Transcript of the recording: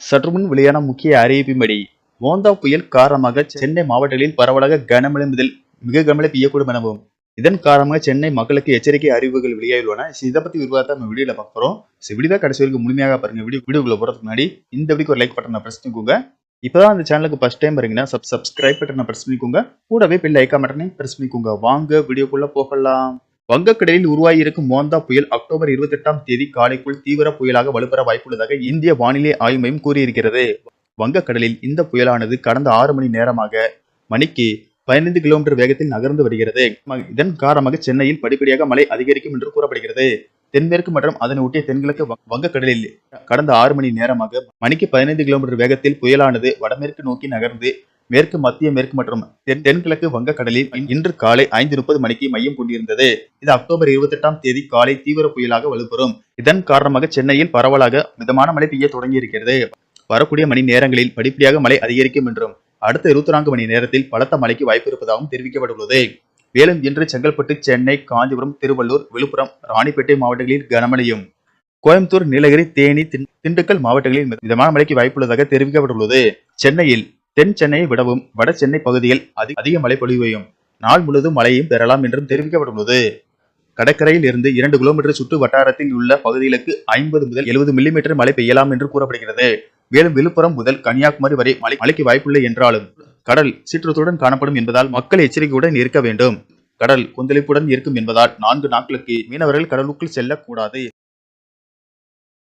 சற்று முன் வெளியான முக்கிய அறிவிப்பின்படி மோந்தா புயல் காரணமாக சென்னை மாவட்டங்களில் பரவலாக கனமழை முதல் மிக கனமழை பெய்யக்கூடும் எனவும் இதன் காரணமாக சென்னை மக்களுக்கு எச்சரிக்கை அறிவுகள் வெளியாகியுள்ளன. இதை பத்தி விரிவாக நம்ம வீடியோல பார்க்குறோம் ஸோ வீடியோ கடைசி வரைக்கும் முழுமையாக பாருங்க வீடியோ. வீடியோக்குள்ள போறதுக்கு முன்னாடி இந்த வீடியோக்கு ஒரு லைக் பட்டனை பிரஸ் பண்ணிக்கோங்க. இப்பதான் அந்த சேனலுக்கு ஃபர்ஸ்ட் டைம் வரீங்கன்னா சப் சப்ஸ்கிரைப் பட்டனை பிரஸ் பண்ணிக்கோங்க. கூடவே பெல் ஐக்கா பட்டனை பிரஸ் பண்ணிக்கோங்க. வாங்க வீடியோக்குள்ள போகலாம். வங்கக்கடலில் உருவாகியிருக்கும் மோந்தா புயல் அக்டோபர் இருபத்தி எட்டாம் தேதி காலைக்குள் தீவிர புயலாக வலுப்பெற வாய்ப்புள்ளதாக இந்திய வானிலை ஆய்வு மையம் கூறியிருக்கிறது. வங்கக்கடலில் இந்த புயலானது கடந்த ஆறு மணி நேரமாக மணிக்கு பதினைந்து கிலோமீட்டர் வேகத்தில் நகர்ந்து வருகிறது. இதன் காரணமாக சென்னையில் படிப்படியாக மழை அதிகரிக்கும் என்று கூறப்படுகிறது. தென்மேற்கு மற்றும் அதனை ஒட்டிய தென்கிழக்கு வ- வங்கக்கடலில் கடந்த ஆறு மணி நேரமாக மணிக்கு பதினைந்து கிலோமீட்டர் வேகத்தில் புயலானது வடமேற்கு நோக்கி நகர்ந்து மேற்கு மத்திய மேற்கு மற்றும் தென் தென்கிழக்கு வங்கக்கடலில் இன்று காலை ஐந்து முப்பது மணிக்கு மையம் கொண்டிருந்தது இது அக்டோபர் இருபத்தி எட்டாம் தேதி காலை தீவிர புயலாக வலுப்பெறும். இதன் காரணமாக சென்னையில் பரவலாக மிதமான மழை பெய்ய தொடங்கியிருக்கிறது. வரக்கூடிய மணி நேரங்களில் படிப்படியாக மழை அதிகரிக்கும் என்றும் அடுத்த இருபத்தி நான்கு மணி நேரத்தில் பலத்த மழைக்கு வாய்ப்பு இருப்பதாகவும் தெரிவிக்கப்பட்டுள்ளது. மேலும் இன்று செங்கல்பட்டு சென்னை காஞ்சிபுரம் திருவள்ளூர் விழுப்புரம் ராணிப்பேட்டை மாவட்டங்களில் கனமழையும் கோயம்புத்தூர் நீலகிரி தேனி திண்டுக்கல் மாவட்டங்களில் மிதமான மழைக்கு வாய்ப்புள்ளதாக தெரிவிக்கப்பட்டுள்ளது. சென்னையில் தென் சென்னையை விடவும் வட சென்னை பகுதியில் அதி- அதிக மழை பொழிவையும் நாள் முழுவதும் மழையும் பெறலாம் என்றும் தெரிவிக்கப்பட்டுள்ளது. கடற்கரையில் இருந்து இரண்டு கிலோமீட்டர் சுற்று வட்டாரத்தில் உள்ள பகுதிகளுக்கு ஐம்பது முதல் எழுபது மில்லிமீட்டர் மழை பெய்யலாம் என்று கூறப்படுகிறது. மேலும் விழுப்புரம் முதல் கன்னியாகுமரி வரை மழை மழைக்கு வாய்ப்புள்ள என்றாலும் கடல் சீற்றத்துடன் காணப்படும் என்பதால் மக்கள் எச்சரிக்கையுடன் இருக்க வேண்டும். கடல் கொந்தளிப்புடன் இருக்கும் என்பதால் நான்கு நாட்களுக்கு மீனவர்கள் கடலுக்குள் செல்லக்கூடாது.